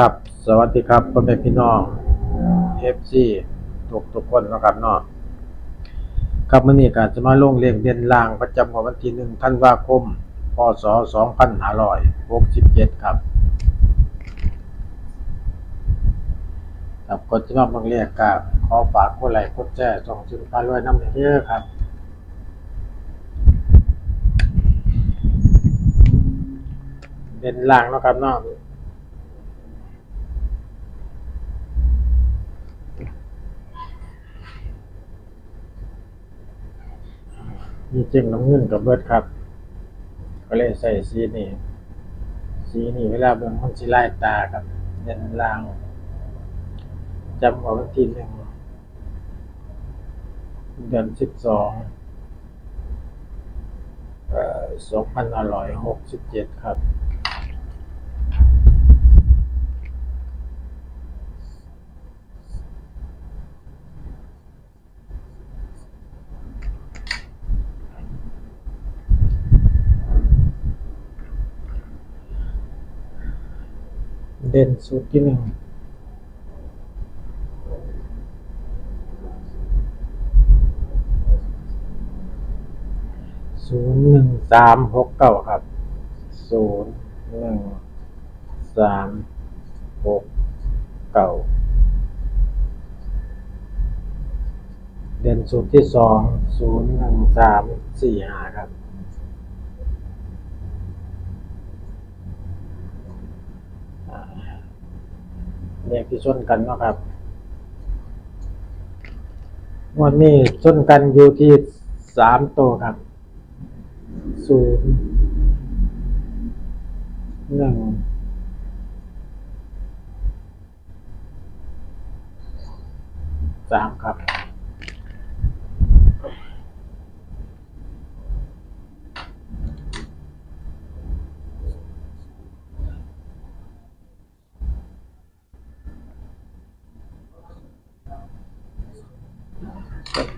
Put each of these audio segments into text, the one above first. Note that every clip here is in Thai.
ครับ สวัสดีครับพ่อแม่พี่น้อง FC ทุกทุกคนนะครับเนาะครับมื้อนี้ก็จะมาลงเลขเด่นล่างประจำของวันที่1ธันวาคม พศ2567ครับครับก่อนจะมาบิ่งเลขก็ขอฝากกดไลค์กดแชร์ส่องสินค้ารวยน้ำเด้อครับเด่นล่างเนาะครับเนาะ มีเจ้งน้ำเงินกับเบิดครับ ก็เลยใส่สีนี่ สีนี่เวลาเบิ่งมันสิลายตาครับเดินล่างจำเอาวันที่หนึ่งเดือนสิบสองสองพันห้าร้อยหกสิบเจ็ดครับ เด่นสุดที่หนึ่งศูนย์หนึ่งสามหกเก้าครับศูนย์หนึ่งสามหกเก้าเด่นสุดที่สองศูนย์หนึ่งสามสี่ห้าครับ เลขที่ชนกันเนาะครับงวันนี้ชนกันอยู่ที่สามตัวครับศูนย์หนึ่งสามครับ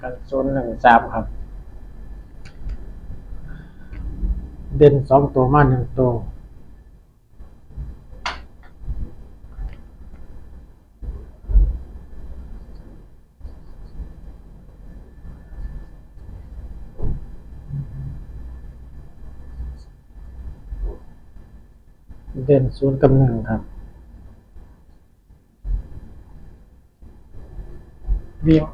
กันศูนย์หนึ่งสามครับ เด่นสองตัวมาหนึ่งตัวเด่นศูนย์กับหนึ่งครับ วิ่ง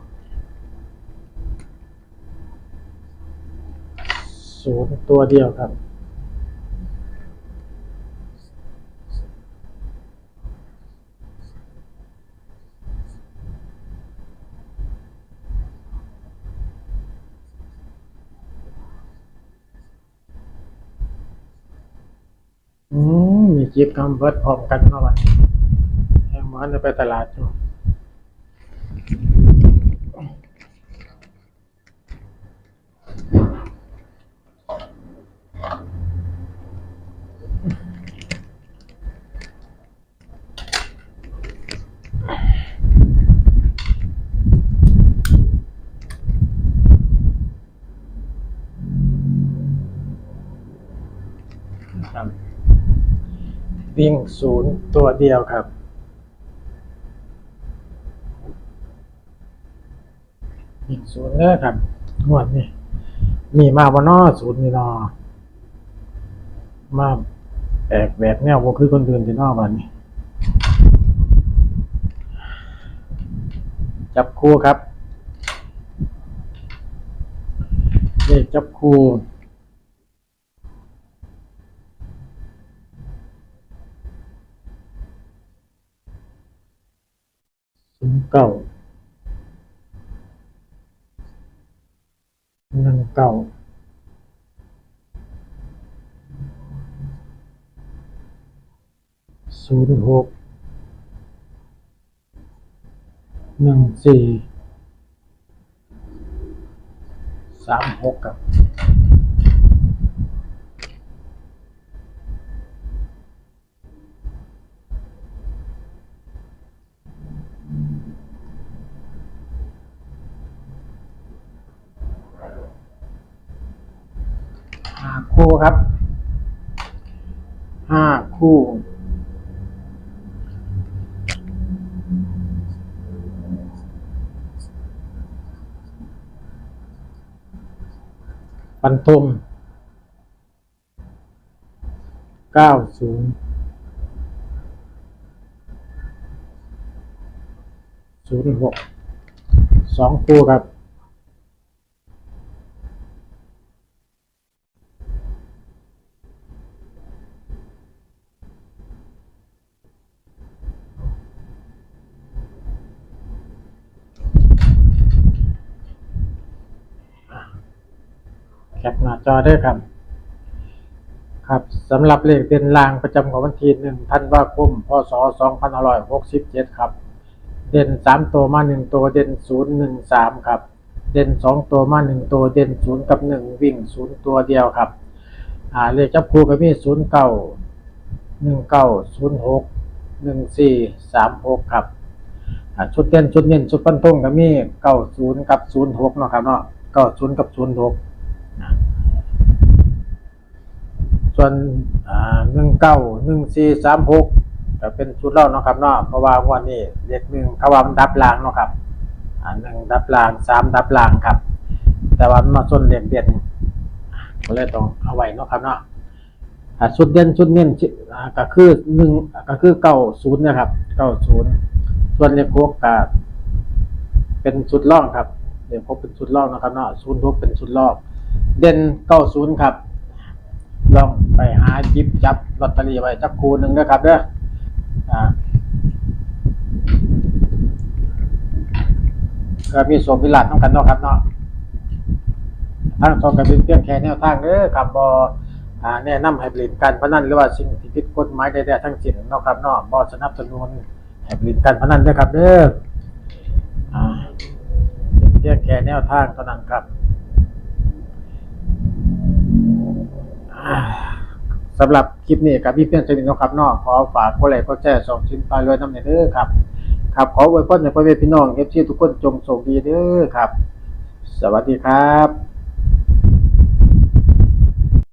ศูนย์ตัวเดียวครับ อืมมีกิฟต์คำเวิร์ดพร้อมกันเมื่อวันแหงมันจะไปตลาดอยู่ครับ วิ่งศูนย์ตัวเดียวครับ วิ่งศูนย์เด้อครับงวดนี้มีมาบนนอศูนย์นี่นอมาแปลกแบกแนวบ่คือคนอื่นที่นอบันนี้ จับคู่ครับเลขจับคู่ ศูนย์เก้าหนึ่งเก้าศูนย์หกหนึ่งสี่สามหกครับ คู่ครับห้าคู่ปันทุมเก้าศูนย์ศูนย์หกสองคู่ครับ แคปหน้าจอเด้วยครับ ครับสำหรับเลขเด่นลางประจำของวันที่หนึ่งธันวาคมพศสองพันห้าร้อยหกสิบเจ็ดครับ เด่นสามตัวมาหนึ่งตัวเด่นศูนย์หนึ่งสามครับ เด่นสองตัวมาหนึ่งตัวเด่นศูนย์กับหนึ่งวิ่งศูนย์ตัวเดียวครับ อ่าเลขจับคู่ก็มีศูนย์เก้าหนึ่งเก้าศูนย์หกหนึ่งสี่สามหกครับอ่าชุดเด่นชุดเน้นชุดปั้นทุ่งก็มีเก้าศูนย์กับศูนย์หกเนาะครับเนาะเก้าศูนย์กับศูนย์หก ส่วนหนึ่งเก้าหนึ่งสี่สามหกก็เป็นชุดเล่าเนาะครับเนาะเพราะว่าวันนี้เลขหนึ่งเขาว่ามันดับลางเนาะครับอ่าหนึ่งดับลางสามดับลางครับ แต่ว่ามันมาส่วนเลขเด่นก็เลยต้องเอาไว้เนาะครับเนาะอ่าชุดเด่นชุดเน้นก็คือหนึ่งก็คือเก้าศูนย์นะครับเก้าศูนย์ส่วนเลขหกก็เป็นชุดล่องครับเลขหกเป็นชุดล่องนะครับเนาะศูนย์หกเป็นชุดล่อง เด่นเก้าศูนย์ครับลองไปหาจิบจับลอตเตอรี่ไว้จักคูหนึ่งนะครับเด้ออ่าก็มีสมวิลาดต้องกันเนาะครับเนาะทั้งสองกับเป็นเพียงแค่แนวทางเด้อครับบอ่าแนะนำให้ผลิตการพนันหรือว่าสิ่งที่ผิดกฎหมายใดๆทั้งสิ้นเนาะครับเนาะบ่สนับสนุนให้ผลิตการพนันเด้อครับเด้ออ่าเป็นเพียงแค่แนวทางเท่านั้นครับ สำหรับคลิปนี้กับพี่เพื่อนสนิทนะครับนอกขอฝากกดไลค์กดแชร์สองชิ้นปลายรวยน้ำเนยเด้อครับครับขออวยพรในพ่อแม่พี่น้องเอฟซีทุกคนจงโชคดีเด้อครับ สวัสดีครับ